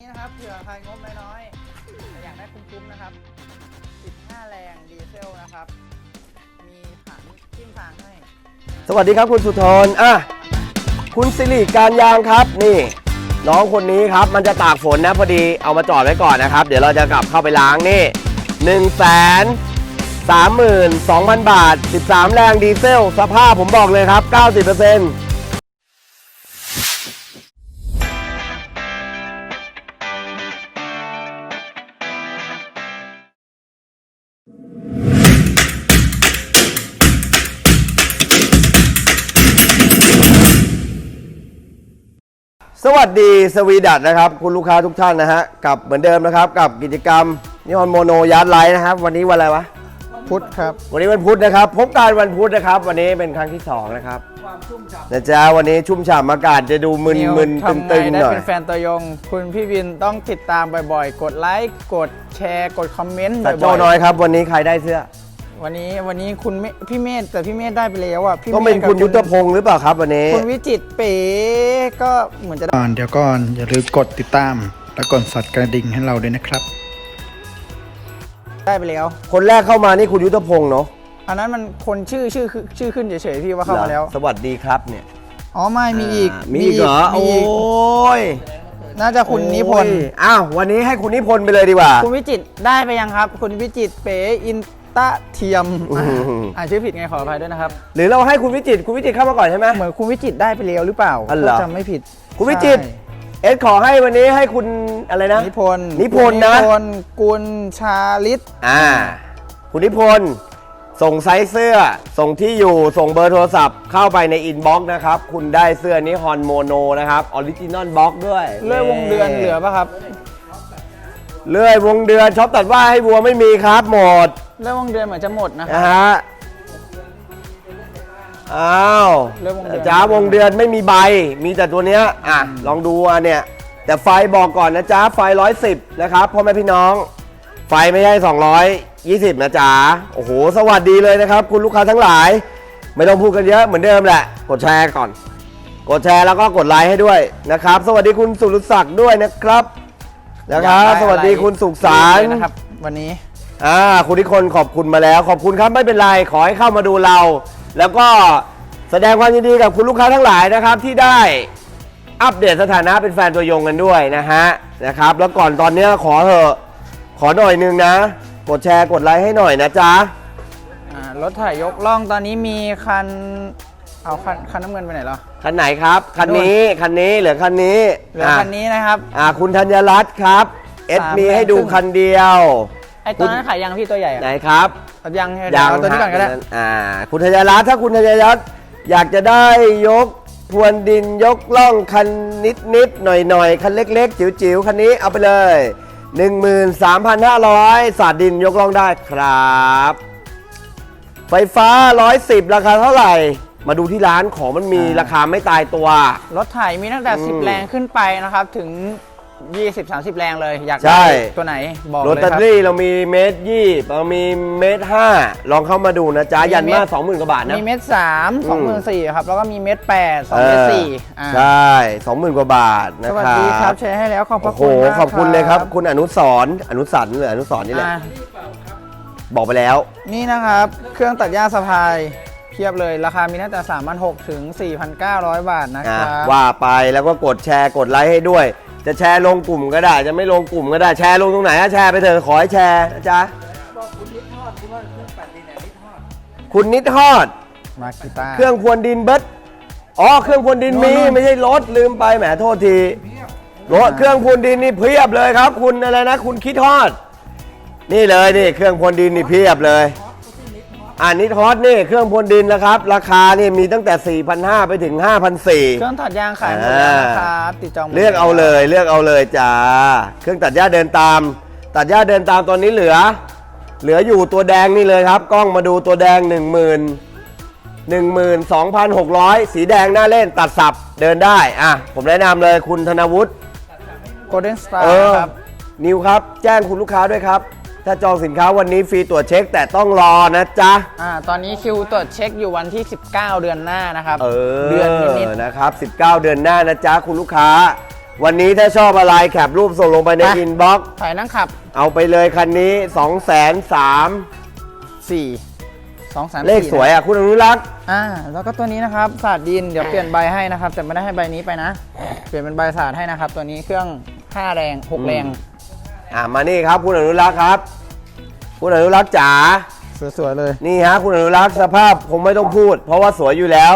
นี่นะครับเผื่อใครงบน้อยๆแต่อยากได้คุ้มๆนะครับ 15 แรงดีเซลนะครับ มีผังจิ้มทางให้สวัสดีครับคุณสุทนอะคุณสิริการยางครับ นี่ น้องคนนี้ครับ มันจะตากฝนนะพอดีเอามาจอดไว้ก่อนนะครับ เดี๋ยวเราจะกลับเข้าไปล้างนี่1นึ่งแสนสามหมื่นสองพันบาท 13 แรงดีเซล สภาพผมบอกเลยครับ 90% สวัสดีสวีดัตนะครับคุณลูกค้าทุกท่านนะฮะกับเหมือนเดิมนะครับกับกิจกรรมนิฮอนโมโนยาร์ดไลท์นะครับวันนี้วันอะไรวะ พุทธครับ วันนี้วันพุธนะครับพบกันวันพุธนะครับ วันนี้เป็นครั้งที่สองนะครับนะจ๊ะวันนี้ชุ่มฉ่ำอากาศจะดูมึนมึนตึงทำไงตึงได้หน่อยเป็นแฟนตัวยง คุณพี่วินต้องติดตามบ่อยๆ กดไลค์ กดแชร์ กดคอมเมนต์สัตว์โจบ่อยน้อยครับ วันนี้ใครได้เสื้อๆ วันนี้วันนี้คุณเมพี่เมธแต่พี่เมธได้ไปแล้วอะพี่ก็เป็นมธกับคุณยุทธพงศ์หรือเปล่าครับวันนี้ คุณวิจิตรเป๋ก็เหมือนจะได้ก่อนเดี๋ยวก่อนอย่าลืมกดติดตาม และกดสั่นกระดิ่งให้เราด้วยนะครับ ได้ไปแล้ว คนแรกเข้ามานี่คุณยุทธพงศ์เนาะอันนั้นมันคนชื่อชื่อคือชื่อขึ้นเฉยๆพี่ว่าเข้ามาแล้ว สวัสดีครับเนี่ยอ๋อไม่มีอีกามีอีกเหรอมีโอ้อีกยน่าจะคุณนิพนธ์โอ้ยอ้าววันนี้ให้คุณนิพนธ์ไปเลยดีกว่า คุณวิจิตรได้ไปยังครับ คุณวิจิตรเป๋อิน ตะเทียมอื้อหืออ่านชื่อผิดไงขออภัยด้วยนะครับ หรือเราให้คุณวิจิตรคุณวิจิตรเข้ามาก่อนใช่ไหม เหมือนคุณวิจิตรได้ไปแล้วหรือเปล่าอ๋อเหรอ ถ้าจำไม่ผิดคุณวิจิตรใช่เอสขอให้วันนี้ให้คุณอะไรนะ นิพนธ์นิพนธ์นะ นิพนธ์กุลชาลิต อ่า คุณนิพนธ์ส่งไซส์เสื้อ ส่งที่อยู่ ส่งเบอร์โทรศัพท์ เข้าไปในอินบ็อกซ์นะครับ คุณได้เสื้อนี้ฮอนโมโนนะครับ ออริจินอลบ็อกด้วยเลื่อยวงเดือนเหลือปะครับ เลื่อยวงเดือนช็อปตัดว่าให้วัวไม่มีครับ หมด เลื่อยวงเดือนเหมือนจะหมดนะคนะรับ ฮะ อ้าวเลื่อยวงเดือน จ้าวงเดือนไม่มีใบ มีแต่ตัวเนี้ย อะ ลองดูอะเนี่ย แต่ไฟบอกก่อนนะจ๊ะ ไฟ 110 นะครับพ่อแม่พี่น้อง ไฟไม่ใช่220 นะจ๊ะ โอ้โห สวัสดีเลยนะครับ คุณลูกค้าทั้งหลาย ไม่ต้องพูดกันเยอะเหมือนเดิมแหละ กดแชร์ก่อน กดแชร์แล้วก็กดไลค์ให้ด้วยนะครับ สวัสดีคุณสุรศักดิ์ด้วยนะครับ นะครับ สวัสดีคุณสุขสารเลยนะครับ วันนี้ อ่าคุณนิคนขอบคุณมาแล้ว ขอบคุณครับไม่เป็นไรขอให้เข้ามาดูเรา แล้วก็แสดงความยินดีกับคุณลูกค้าทั้งหลายนะครับ ที่ได้อัปเดตสถานะเป็นแฟนตัวยงกันด้วยนะฮะนะครับ แล้วก่อนตอนเนี้ยขอเถอะขอหน่อยนึงนะ กดแชร์กดไลค์ให้หน่อยนะจ๊ะ อ่ารถถ่ายยกล่องตอนนี้มีคัน เอาคันคันน้ำเงินไปไหนเหรอ คันไหนครับคันนี้คันนี้เหลือคันนี้เหลือคันนี้นะครับ อ่าคุณธัญรัตน์ครับเอสสามมีแรงให้ดูครึ่งคันเดียวไอตัวนั้นขายยังพี่ตัวใหญ่อะไหนครับเอายังเดี๋ยวเอาตัวนี้ก่อนก็ได้ฮะอ่า คุณธัญรัตน์ถ้าคุณธัญรัตน์อยากจะได้ยกพรวนดินยกล่องคันนิดนิดๆหน่อยหน่อยๆคันเล็ก ๆ จิ๋วๆคันนี้เอาไปเลย 13,500 สาดดินยกล่องได้ครับ ไฟฟ้า 110 ราคาเท่าไหร่ มาดูที่ร้านของมันมีอ่าราคาไม่ตายตัว รถถ่ายมีตั้งแต่อืม10 แรงขึ้นไปนะครับ ถึง 20 30 แรงเลย อยากใช่ได้ตัวไหนบอกโรเลยคตารับ รี่เรามีเมตรยี่เรามีเมตรห้าลองเข้ามาดูนะจ๊ะ มียันมาเมตรสองหมื่นกว่าบาทนะ มีเม็ดสามสองหมื่นสี่ครับ แล้วก็มีเม็ดแปดสองเอเม็ดอสี่อ่าใช่สองหมื่นกว่าบาทนะสครับวัสดีครับแชร์ให้แล้วขอบพโอ้ระโหคุณมากขอบคุณเลยครับ คุณอนุสรณ์อนุสันหรืออนุสรณ์นี่แหละ อ่าบอกไปแล้ว นี่นะครับ เครื่องตัดหญ้าสะพาย เพียบเลยราคามีตั้งแต่3 6 0 0ถึง 4,900 บาทนะคอะรับ ว่าไปแล้วก็กดแชร์กดไลค์ให้ด้วย จะแชร์ลงกลุ่มก็ได้ จะไม่ลงกลุ่มก็ได้แชร์ลงตรงไหนอะแชร์ไปเถอะขอให้แชร์นะจ๊ะคุณนิดฮอด มากีตาร์ เครื่องพรวนดินเบิร์ดอ๋อ เครื่องพรวนดินมีโน่นๆ ไม่ใช่รถลืมไปแหมโทษที รถเครื่องพรวนดินนี่เพียบเลยครับ คุณอะไรนะ คุณคิดฮอด นี่เลยนี่เครื่องพรวนดินนี่เพียบเลยอั นนี้ฮอตนี่เครื่องพรวนดินนะครับ ราคานี่มีตั้งแต่ 4,500 ไปถึงเครื่องตัดยางขายหมดแล้วนะครับติดจองหมด5,400เลือกเอาเลยเลือกเอาเลยจ้าเครื่องตัดหญ้าเดินตาม ตัดหญ้าเดินตามตอนนี้เหลือ เหลืออยู่ตัวแดงนี่เลยครับ กล้องมาดูตัวแดง 1 0 0 0 0 12,600 สีแดงหน้าเล่นตัดสับเดินได้ อะ ผมแนะนำเลยคุณธนวุฒิโกลเด้นสตาเอร์อครับ นิวครับ แจ้งคุณลูกค้าด้วยครับ ถ้าจองสินค้าวันนี้ฟรีตรวจเช็คแต่ต้องรอนะจ๊ะ อ่าตอนนี้คิวตรวจเช็คอยู่วันที่ 19 เดือนหน้านะครับเออเดือนนิดนะครับ 19 เดือนหน้านะจ๊ะคุณลูกค้า วันนี้ถ้าชอบอะไรแคปรูปส่งลงไปในไปอินบ็อกซ์ถอยนั่งขับ เอาไปเลยคันนี้2องแสนสามสี่สองสามเลขสวยอะคุณอนุรักษ์ อ่าแล้วก็ตัวนี้นะครับศาสตร์ดินเดี๋ยวเปลี่ยนใบให้นะครับ แต่ไม่ได้ให้ใบนี้ไปนะ เปลี่ยนเป็นใบศาสตร์ให้นะครับ ตัวนี้เครื่อง 5 แรง 6 แรง อะมานี่ครับคุณอนุรักษ์ครับ คุณอนุรักษ์จ๋าสวยๆเลยนี่ฮะคุณอนุรักษ์สภาพคงไม่ต้องพูด เพราะว่าสวยอยู่แล้ว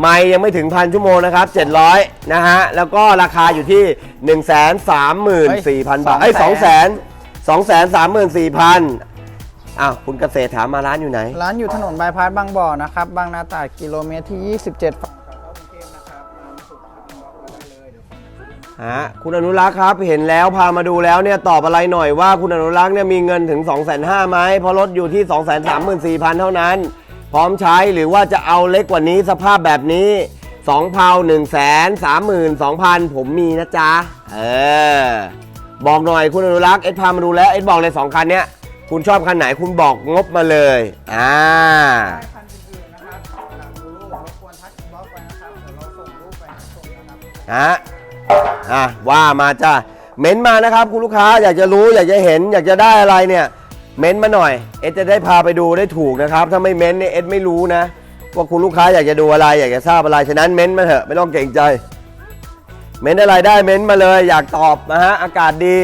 ไม่ยังไม่ถึงพันชั่วโมงนะครับ 700 นะฮะ แล้วก็ราคาอยู่ที่ 1 3 4 0 0 0 บาทเอ้ย2 0 0 0 0 2 3 4 0 0 0อ้าวคุณเกษตรถามมาร้านอยู่ไหน ร้านอยู่ถนนบายพาสบางบ่อนะครับ บางนาตราดกิโลเมตรที่ 27 ฮะคุณอนุรักษ์ครับเห็นแล้วพามาดูแล้วเนี่ยตอบอะไรหน่อยว่าคุณอนุรักษ์เนี่ยมีเงินถึง 2 5 0 0 0ไหมเพราะรถอยู่ที่ 2 3 4 0 0 0 เท่านั้น พร้อมใช้หรือว่าจะเอาเล็กกว่านี้สภาพแบบนี้2เพา1 3 2 0 0 0 ผมมีนะจ๊ะ เออ บอกหน่อยคุณอนุรักษ์เอ็ดพามาดูแล้วเอ็ดบอกเลย 2 คันเนี้ยคุณชอบคันไหนคุณบอกงบมาเลย อ่าคันอื่นๆนะครับหลังดูรูปรบกวนทักบล็อกไปนะครับเดี๋ยวเราส่งรูปไปให้ชมนะครับ ฮะ อะว่ามาจ้าเม้นมานะครับคุณลูกค้าอยากจะรู้อยากจะเห็น อยากจะได้อะไรเนี่ย เม้นมาหน่อย เอสจะได้พาไปดูได้ถูกนะครับ ถ้าไม่เม้นเนี่ยเอสไม่รู้นะ ว่าคุณลูกค้าอยากจะดูอะไร อยากจะทราบอะไรฉะนั้นเม้นมาเถอะไม่ต้องเกรงใจ เม้นอะไรได้เม้นมาเลย อยากตอบนะฮะอากาศดี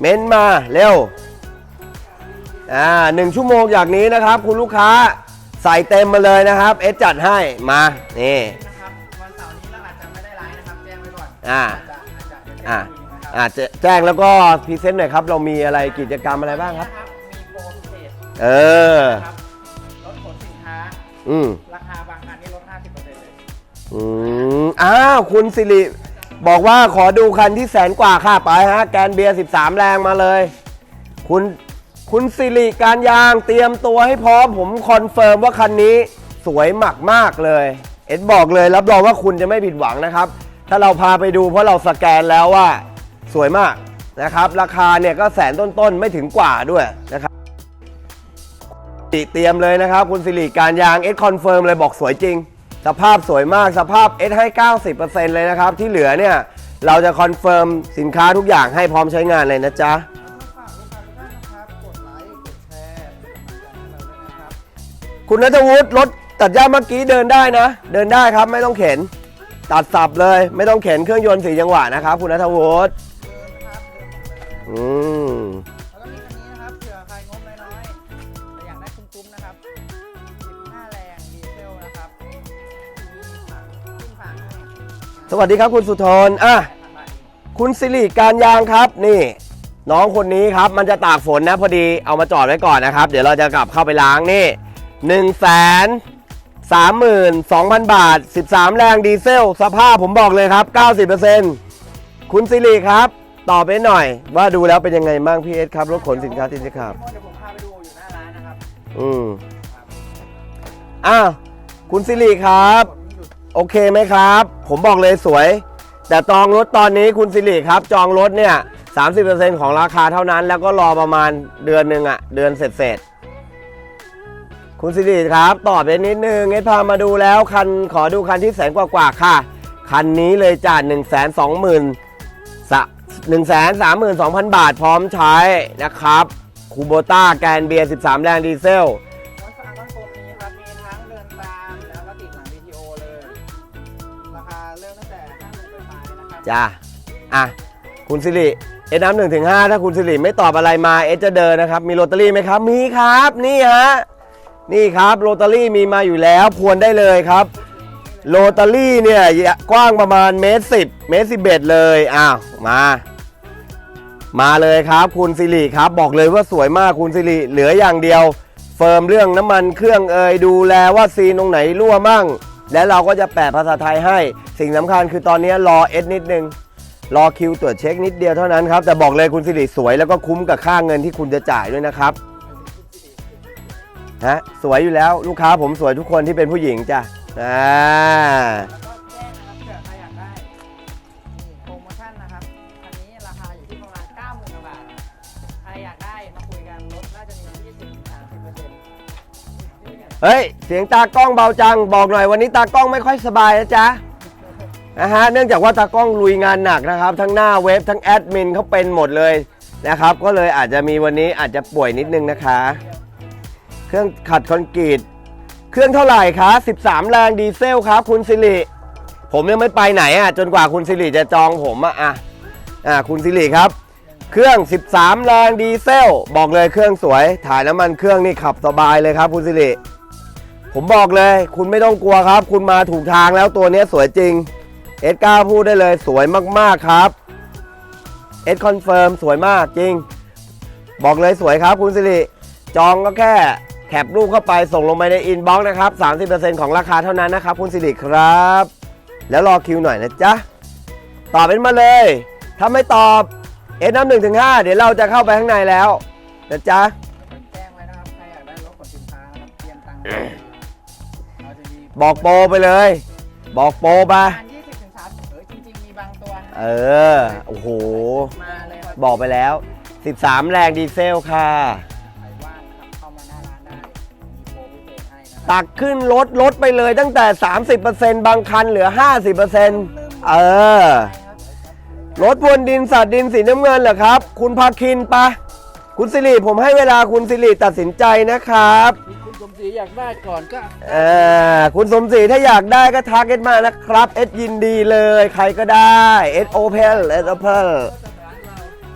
เม้นมาเร็วอ่าหนึ่งชั่วโมงจากนี้นะครับ คุณลูกค้าใส่เต็มมาเลยนะครับเอสจัดให้มานี่ อนอ่าอาจจะอาจจะเดี๋ยวแจ้อะงอีกทีนะครับอาจจะแจ้งแล้วก็พรีเซนต์หน่อยครับ เรามีอะไรกิจกรรมอะไรบ้างครับนะครับมีโปรพิเศษเออ นะครับลดขนสินค้า อืมราคาบางคันนี่ลด 50%เลย อืมอ้าวคุณสิริบอกว่าขอดูคันที่แสนกว่าค่ะไปฮะ แกนเบียร์ 13 แรงมาเลย คุณคุณสิริการยางเตรียมตัวให้พร้อม ผมคอนเฟิร์มว่าคันนี้สวยมากมากๆเลย เอ็ดบอกเลยรับรองว่าคุณจะไม่ผิดหวังนะครับ ถ้าเราพาไปดูเพราะเราสแกนแล้วว่าสวยมากนะครับ ราคาเนี่ยก็แสนต้นๆ ไม่ถึงกว่าด้วยนะครับเตรียมเลยนะครับ คุณสิริการยางเอสคอนเฟิร์มเลยบอกสวยจริง สภาพสวยมากสภาพเอสให้ 90%เลยนะครับ ที่เหลือเนี่ย เราจะคอนเฟิร์มสินค้าทุกอย่างให้พร้อมใช้งานเลยนะจ๊ะฝากลูกค้าทุกท่านนะครับกดไลค์กดแชร์เป็นกำลังใจให้เราด้วยนะครับคุณนัทวุฒิรถตัดหญ้าเมื่อกี้เดินได้นะ เดินได้ครับไม่ต้องเข็น ตัดสับเลย ไม่ต้องเข็นเครื่องยนต์สี่จังหวะนะครับ คุณนัทวุฒิเดินนะครับเดินหมดเลยอืมแล้วก็มีคันนี้นะครับเผื่อใครงบน้อยๆแต่อยากได้คุ้มๆนะครับ15แรงดีเซลนะครับมีถังขึ้นถังให้สวัสดีครับคุณสุทนอะ8,000บาทเองคุณสิริการยางครับนี่ น้องคนนี้ครับมันจะตากฝนนะพอดีเอามาจอดไว้ก่อนนะครับ เดี๋ยวเราจะกลับเข้าไปล้างนี่1นึ่งแสน สามหมื่นสองพันบาท 13 แรงดีเซล สภาพผมบอกเลยครับ 90%คุณสิริครับ ตอบไปหน่อย ว่าดูแล้วเป็นยังไงบ้างพี่เอสครับ รถขนสินค้าที่จะขับ เดี๋ยวผมพาไปดูอยู่หน้าร้านนะครับอืมอ้าวคุณสิริครับโอเคไหมครับ ผมบอกเลยสวย แต่จองรถตอนนี้คุณสิริครับ จองรถเนี่ย 30%ของราคาเท่านั้น แล้วก็รอประมาณเดือนหนึ่งอะเดือนเสร็จเสร็จๆ คุณสิริครับตอบไปนิดนึงเอสพามาดูแล้วคันขอดูคันที่แสนกว่าๆค่ะ คันนี้เลยจ่า1 2 0 0 0 0สะ1 3 2 0 0 0บาทพร้อมใช้นะครับคูโบต้าแกนเบียร์13แรงดีเซลวันฝากวันโคมนี้ครับมีทั้งเดินตามแล้วก็ติดหลัง VTO เลย ราคาเริ่มตั้งแต่50,000เป็นปลายนะครับจ้าอะคุณสิริเอ็ดน้ำหนึ่งถึงห้าถ้าคุณสิริไม่ตอบอะไรมาเอ็ดจะเดินนะครับ มีโรตารี่ไหมครับ มีครับ นี่ฮะ นี่ครับโรตารี่มีมาอยู่แล้วพวนได้เลยครับโรตารี่เนี่ยกว้างประมาณเมตรสิบเมตรสิบเอ็ดเลยอ้าวมามาเลยครับคุณสิริครับ บอกเลยว่าสวยมากคุณสิริเหลืออย่างเดียว เฟิร์มเรื่องน้ำมันเครื่องเอยดูแลว่าซีนตรงไหนรั่วมั่ง และเราก็จะแปลภาษาไทยให้ สิ่งสำคัญคือตอนนี้รอเอสนิดนึง รอคิวตรวจเช็คนิดเดียวเท่านั้นครับ แต่บอกเลยคุณสิริสวยแล้วก็คุ้มกับค่าเงินที่คุณจะจ่ายด้วยนะครับ ฮะสวยอยู่แล้วลูกค้าผมสวยทุกคนที่เป็นผู้หญิงจ้ะอ่าแล้วก็แจ้งนะครับเผื่อใครอยากได้นี่โปรโมชั่นนะครับคันนี้ราคาอยู่ที่ประมาณ 90,000กว่าบาทใครอยากได้มาคุยกันลดน่าจะมี 20-30%เฮ้ย เสียงตากล้องเบาจัง บอกหน่อยวันนี้ตากล้องไม่ค่อยสบายนะจ๊ะนะฮะเนื่องจากว่าตากล้องลุยงานหนักนะครับ ทั้งหน้าเว็บทั้งแอดมินเขาเป็นหมดเลยนะครับ ก็เลยอาจจะมีวันนี้อาจจะป่วยนิดนึงนะคะ เครื่องขัดคอนกรีต เครื่องเท่าไหร่คะ13 แรงดีเซลครับ คุณสิริ ผมยังไม่ไปไหนอะจนกว่าคุณสิริจะจองผมอะอะอะคุณสิริครับ เครื่อง 13 แรงดีเซล บอกเลยเครื่องสวย ถ่ายน้ำมันเครื่องนี่ขับสบายเลยครับ คุณสิริ ผมบอกเลย คุณไม่ต้องกลัวครับ คุณมาถูกทางแล้วตัวนี้สวยจริงเอสกล้าพูดได้เลยสวยมากๆครับเอสคอนเฟิร์มสวยมากจริง บอกเลยสวยครับคุณสิริ จองก็แค่ แคปรูปเข้าไปส่งลงไปในอินบ็อกซ์นะครับ 30%ของราคาเท่านั้นนะครับ คุณสิริครับ แล้วรอคิวหน่อยนะจ๊ะ ตอบเป็นมาเลย ถ้าไม่ตอบเอสน้ำหนึ่งถึงห้าเดี๋ยวเราจะเข้าไปข้างในแล้วนะจ๊ะแจ้งไว้นะครับใครอยากได้รถขนสินค้านะครับเตรียมตังค์เราจะมีบอกโปรไปเลย บอกโปรไปประมาณ20ถึง30เออจริงๆมีบางตัวนะเออโอ้โห มาเลยครับ บอกไปแล้ว 13 แรงดีเซลค่ะ ตักขึ้นลดลดไปเลยตั้งแต่ 30%บางคันเหลือ 50%เออรถพรวนดินสัตว์ดินสีน้ำเงินเหรอครับ คุณพาคินปะคุณสิริผมให้เวลาคุณสิริตัดสินใจนะครับคุณสมศรีอยากได้ก่อนก็เออคุณสมศรีถ้าอยากได้ก็ทักเอ็ดมานะครับ เอ็ดยินดีเลยใครก็ได้เอ็ดโอเพลเอ็ดโอเพล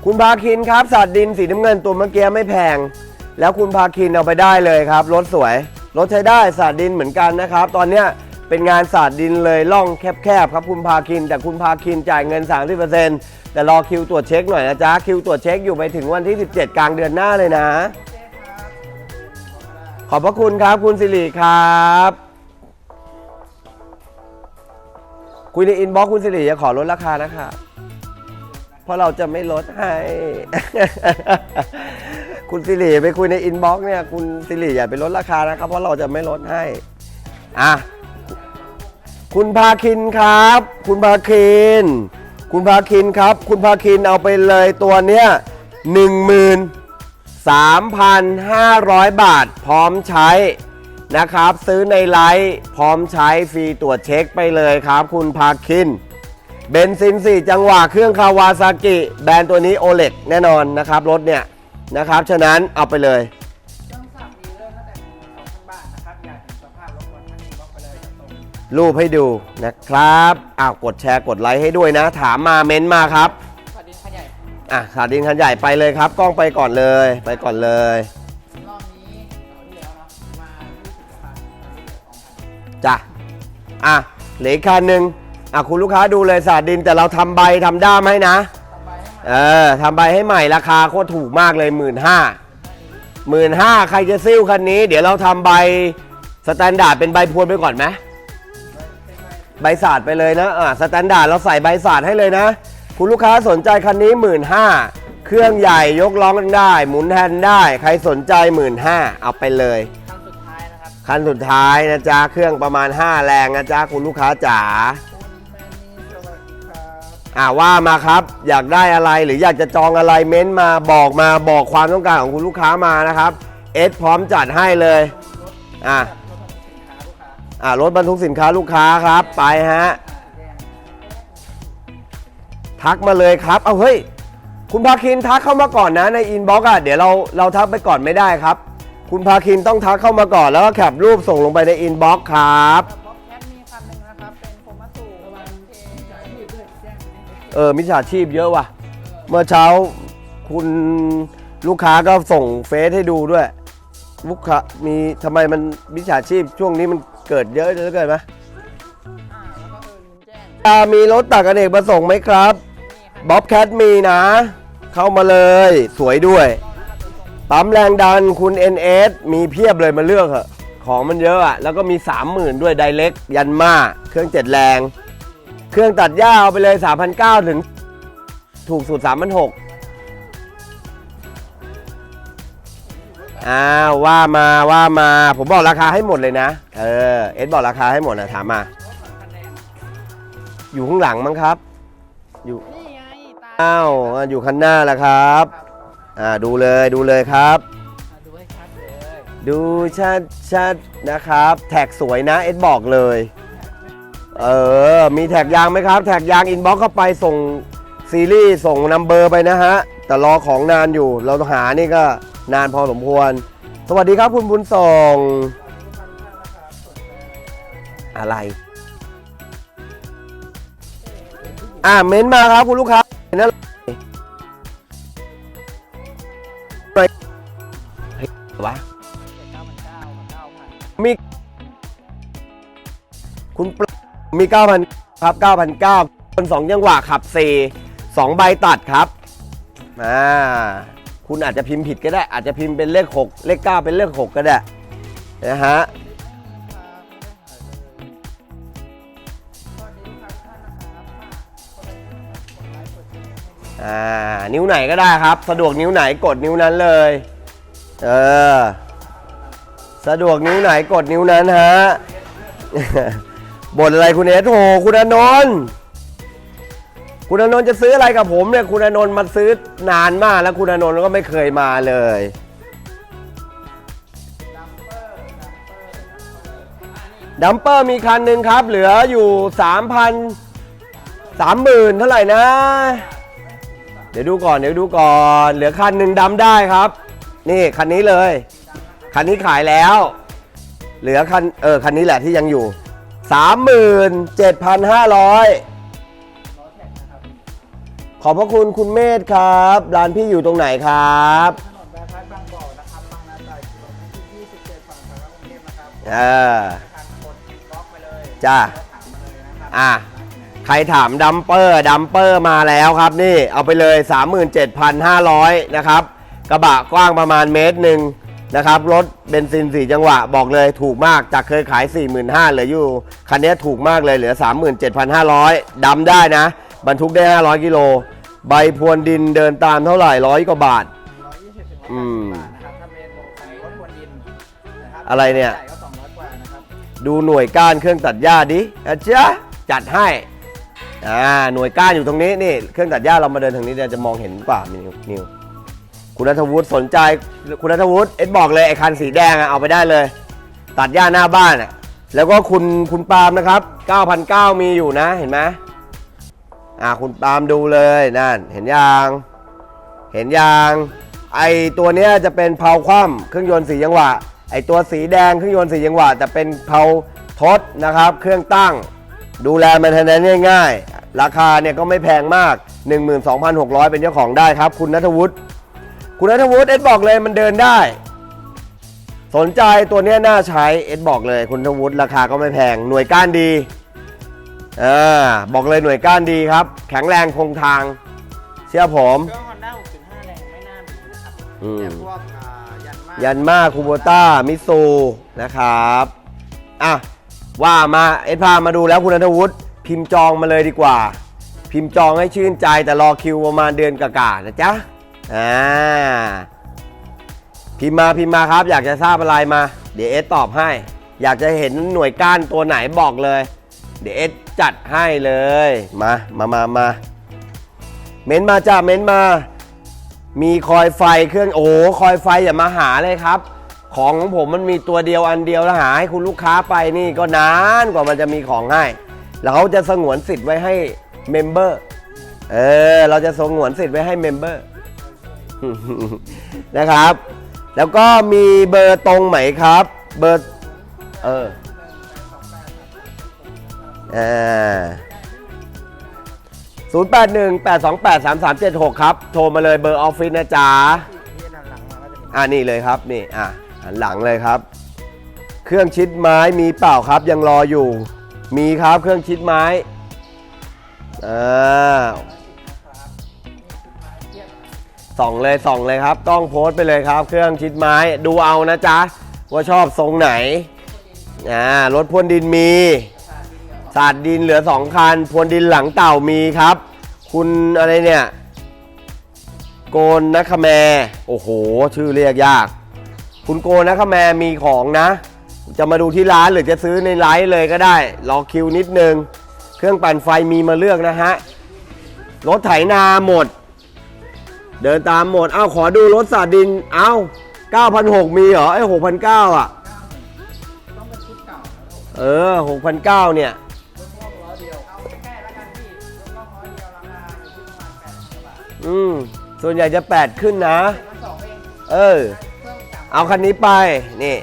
คุณพาคินครับสัตว์ดินสีน้ำเงินตัวเมื่อกี้ไม่แพง แล้วคุณพาคินเอาไปได้เลยครับรถสวย รถใช้ได้สาดดินเหมือนกันนะครับ ตอนเนี้ยเป็นงานสาดดินเลยล่องแคบๆครับคุณพาคิน แต่คุณพาคินจ่ายเงิน 30%แต่รอคิวตรวจเช็คหน่อยนะจ๊ะคิวตรวจเช็คอยู่ไปถึงวันที่ 17 กลางเดือนหน้าเลยนะ ขอบพระคุณครับคุณสิริครับ คุยในอินบ็อกคุณสิริจะขอลดราคานะคะเพราะเราจะไม่ลดให้ คุณสิริไปคุยในอินบ็อกซ์เนี่ย คุณสิริอย่าไปลดราคานะครับ เพราะเราจะไม่ลดให้ อะ คุณพาคินครับ คุณพาคิน คุณพาคินครับ คุณพาคินเอาไปเลยตัวเนี้ยหนึ่งหมื่นสามพันห้าร้อยบาทพร้อมใช้นะครับ ซื้อในไลฟ์พร้อมใช้ฟรีตรวจเช็คไปเลยครับ คุณพาคินเบนซิน 4 จังหวะเครื่องคาวาซากิ แบรนด์ตัวนี้โอเล็กแน่นอนนะครับ รถเนี่ย นะครับ ฉะนั้นเอาไปเลย เครื่องสับมีเริ่มตั้งแต่12,000บาทนะครับอยากเห็นสภาพรถก่อนทักอินบ็อกซ์ไปเลยตรงรูปให้ดูนะครับอ้าวกดแชร์กดไลค์ให้ด้วยนะ ถามมาเม้นมาครับ สวัสดีค่ะใหญ่อะสาดินคันใหญ่ไปเลยครับ กล้องไปก่อนเลย ไปก่อนเลย รอบนี้เดี๋ยวเนาะมา20คันตอนนี้เหลือ2,000จ้ะ อะ เหลืออกคันหนึ่งอะ คุณลูกค้าดูเลยสาดินแต่เราทำใบทำด้ามให้นะทำใบให้มา เออทำใบให้ใหม่ราคาโคตรถูกมากเลยหมื่นห้าหมื่นห้าใครจะซิ่วคันนี้ เดี๋ยวเราทำใบสแตนดาร์ดเป็นใบพวนไปก่อนไหมใบศาสตร์ไปเลยนะอ่าสแตนดาร์ดเราใส่ใบศาสตร์ให้เลยนะ คุณลูกค้าสนใจคันนี้หมื่นห้าเครื่องใหญ่ยกล้อได้ หมุนแฮนด์ได้ ใครสนใจหมื่นห้าเอาไปเลยคันสุดท้ายนะครับคันสุดท้ายนะจ๊ะเครื่องประมาณ 5 แรงนะจ๊ะคุณลูกค้าจ๋า อ่าว่ามาครับ อยากได้อะไรหรืออยากจะจองอะไรเม้นมาบอกมาบอกความต้องการของคุณลูกค้ามานะครับเอสพร้อมจัดให้เลยอะรถบรรทุกสินค้าอ่ารถบรรทุกสินค้าลูกค้าครับ ไปฮะ ทักมาเลยครับ เอาเฮ้ย คุณพาคินทักเข้ามาก่อนนะในอินบ็อกซ์อะเดี๋ยวเราเราทักไปก่อนไม่ได้ครับ คุณพาคินต้องทักเข้ามาก่อนแล้วก็แคปรูปส่งลงไปในอินบ็อกซ์ครับ เออมิจฉาชีพเยอะว่ะ เมื่อเช้าคุณลูกค้าก็ส่งเฟซให้ดูด้วย ลูกค้ามีทำไมมันมิจฉาชีพช่วงนี้มันเกิดเยอะเหลือเกินไหมอ่าแล้วก็เออลืมแจ้งอ่ามีรถตักอเนกประสงค์ไหมครับนี่ครับบ๊อบแคทมีนะ เข้ามาเลย สวยด้วย ปั๊มแรงดันคุณ NS มีเพียบเลยมาเลือกเหอะของมันเยอะอะแล้วก็มี 30,000 ด้วยไดเล็กยันมาเครื่อง7แรง เครื่องตัดหญ้าเอาไปเลย 3,900 ถึง ถูกสุด 3,600อ้าวว่ามาว่ามา ผมบอกราคาให้หมดเลยนะ เออ เอสบอกราคาให้หมดนะถามมา อยู่ข้างหลังมั้งครับ อยู่นี่ไงตาอ้าวอยู่ข้างหน้าแล้วครับ อ่าดูเลยดูเลยครับดูให้ชัดเลยดูชัดชัดนะครับ แท็กสวยนะ เอ็ดบอกเลย เออ มีแท็กยางไหมครับ แท็กยางอินบ็อกเข้าไปส่งซีรีส์ส่งนัมเบอร์ไปนะฮะ แต่รอของนานอยู่ เราหานี่ก็นานพอสมควร สวัสดีครับคุณบุญส่ง อะไร อ่าเม้นมาครับคุณลูกค้าเห็นอะไรเฮ้ยวะเก้าพันเก้าเก้าพันมีคุณปล มี 9,000ครับ9,900คนสองจังหวะขับ 4 2 ใบตัดครับอ่าคุณอาจจะพิมพ์ผิดก็ได้ อาจจะพิมพ์เป็นเลข 6 เลข 9 เป็นเลข 6 ก็ได้นะฮะอ่านิ้วไหนก็ได้ครับ สะดวกนิ้วไหนกดนิ้วนั้นเลย เออ สะดวกนิ้วไหนกดนิ้วนั้นฮะ บ่นอะไรคุณเอสโหคุณอนนท์คุณอนนท์จะซื้ออะไรกับผมเนี่ยคุณอนนท์มาซื้อนานมากแล้วคุณอนนท์ก็ไม่เคยมาเลยดัมเปอร์มีคันหนึ่งครับ เหลืออยู่3,000 30,000เท่าไหร่นะ เดี๋ยวดูก่อนเดี๋ยวดูก่อน เหลือคันหนึ่งดำได้ครับ นี่คันนี้เลย คันนี้ขายแล้ว เหลือคันเออคันนี้แหละที่ยังอยู่ 37,500 ขอบพระคุณคุณเมธครับ ร้านพี่อยู่ตรงไหนครับ ถนนแบร์พัดบางบ่อนะครับบางนาตราดกิโลเมตรที่27ฝั่งสารกรุงเทพนะครับเออ ทางกดบล็อกไปเลยจ้าถามมาเลยนะครับอะ ใครถามดัมเปอร์ดัมเปอร์มาแล้วครับนี่เอาไปเลย 37,500 นะครับ กระบะกว้างประมาณเมตรหนึ่ง นะครับรถเบนซิน 4 จังหวะบอกเลยถูกมากจากเคยขาย 45,000เหลืออยู่ คันนี้ถูกมากเลยเหลือ 37,500ดำได้นะ บรรทุกได้ 500 กิโล ใบพรวนดินเดินตามเท่าไหร่ร้อยกว่าบาท อืม180บาทนะครับถ้าเป็นรถบนดินนะครับอะไรเนี่ย ดูหน่วยก้านเครื่องตัดหญ้าดิอาจ๊ะจัดให้อ่าหน่วยก้านอยู่ตรงนี้นี่เครื่องตัดหญ้าเรามาเดินทางนี้เดี๋ยวจะมองเห็นเปล่านิวนิว คุณนัทวุฒิสนใจคุณนัทวุฒิเอ็ดบอกเลยไอ้คันสีแดงอะเอาไปได้เลย ตัดหญ้าหน้าบ้านอะแล้วก็คุณคุณปาล์มนะครับ9,900มีอยู่นะเห็นไหมอ่าคุณปาล์มดูเลยนั่นเห็นยังเห็นยังไอตัวเนี้ยจะเป็นเพลาคว่ำเครื่องยนต์สีจังหวะ ไอตัวสีแดงเครื่องยนต์สีจังหวะจะเป็นเพลาทดนะครับ เครื่องตั้ง ดูแลมันทันนั้นง่ายๆ ราคาเนี่ยก็ไม่แพงมาก 12,600 เป็นเจ้าของได้ครับ คุณนัทวุฒิ คุณนัทวุฒิเอ็ดบอกเลยมันเดินได้ สนใจตัวเนี้ยน่าใช้เอ็ดบอกเลยคุณนัทวุฒิราคาก็ไม่แพงหน่วยก้านดีอ่าบอกเลยหน่วยก้านดีครับ แข็งแรงคงทาง เชื่อผมเครื่อง Honda 6.5 แรงไม่น่ามีนะครับอืมแต่พวกอ่ายันมายันมาคูโบต้ามิตซูนะครับอะว่ามาเอ็ดพามาดูแล้วคุณนัทวุฒิพิมพ์จองมาเลยดีกว่า พิมพ์จองให้ชื่นใจแต่รอคิวประมาณเดือนกะๆนะจ๊ะ อ่าพิมพ์มาพิมพ์มาครับ อยากจะทราบอะไรมา เดี๋ยวเอสตอบให้ อยากจะเห็นหน่วยก้านตัวไหนบอกเลย เดี๋ยวเอสจัดให้เลย มามามามาเม้นมาจ้าเม้นมา มีคอยไฟเครื่องโอ้คอยไฟอย่ามาหาเลยครับ ของของผมมันมีตัวเดียวอันเดียวแล้วหาให้คุณลูกค้าไปนี่ก็นานกว่ามันจะมีของให้แล้วเขาจะสงวนสิทธิ์ไว้ให้เมมเบอร์เออเราจะสงวนสิทธิ์ไว้ให้เมมเบอร์ นะครับ แล้วก็มีเบอร์ตรงไหมครับ เบอร์เอออ่าศูนย์แปดหนึ่งแปดสองแปดสามสามเจ็ดหกครับ โทรมาเลยเบอร์ออฟฟิศนะจ๊ะที่ด้านหลังมาก็จะมีอ่านี่เลยครับนี่อะหันหลังเลยครับ เครื่องชิดไม้มีเปล่าครับยังรออยู่ มีครับเครื่องชิดไม้อ่า ส่องเลยส่องเลยครับ ต้องโพสต์ไปเลยครับ เครื่องชิดไม้ดูเอานะจ๊ะ ว่าชอบทรงไหนอ่ารถพ่นดินมีสาดดินเหลือสองคันพรวนดินหลังเต่ามีครับ คุณอะไรเนี่ย โกนนัคแมโอ้โห ชื่อเรียกยาก คุณโกนนัคแมมีของนะ จะมาดูที่ร้านหรือจะซื้อในไลฟ์เลยก็ได้ รอคิวนิดนึง เครื่องปั่นไฟมีมาเลือกนะฮะรถไถนาหมด เดินตามหมด เอาขอดูรถสาดิน เอา9,006มีเหรอไอ้6,009อะเออ6,009เนี่ยส่มส่วนใหญ่จะ 8 ขึ้นนะเออเอาคันนี้ไป นี่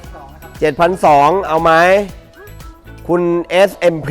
7,002เอาไหม คุณ SMP